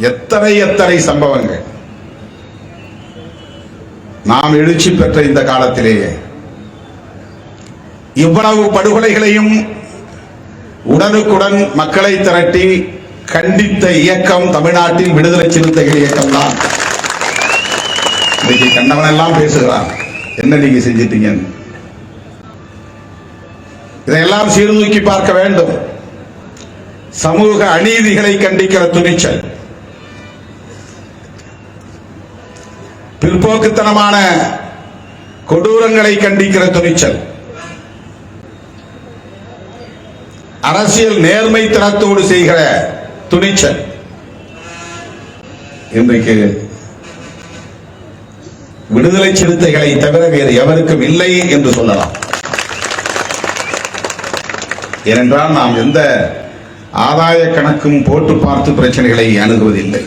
எத்தனை எத்தனை சம்பவங்கள். நாம் எழுச்சி பெற்ற இந்த காலத்திலேயே இவ்வளவு படுகொலைகளையும் உடனுக்குடன் மக்களை திரட்டி கண்டித்த இயக்கம் தமிழ்நாட்டில் விடுதலை சிறுத்தைகள் இயக்கம் தான். இன்னைக்கு கண்டவன் எல்லாம் பேசுகிறான். என்ன நீங்க செஞ்சிட்டீங்க? இதையெல்லாம் சீர்தூக்கி பார்க்க வேண்டும். சமூக அநீதிகளை கண்டிக்கிற துணிச்சல். பிற்போக்குத்தனமான கொடூரங்களை கண்டிக்கிற துணிச்சல். அரசியல் நேர்மை தரத்தோடு செய்கிற துணிச்சல். இன்றைக்கு விடுதலை சிறுத்தைகளை தவிர வேறு எவருக்கும் இல்லை என்று சொல்லலாம். ஏனென்றால் நாம் எந்த ஆதாய கணக்கும் போட்டு பார்த்து பிரச்சனைகளை அணுகுவதில்லை.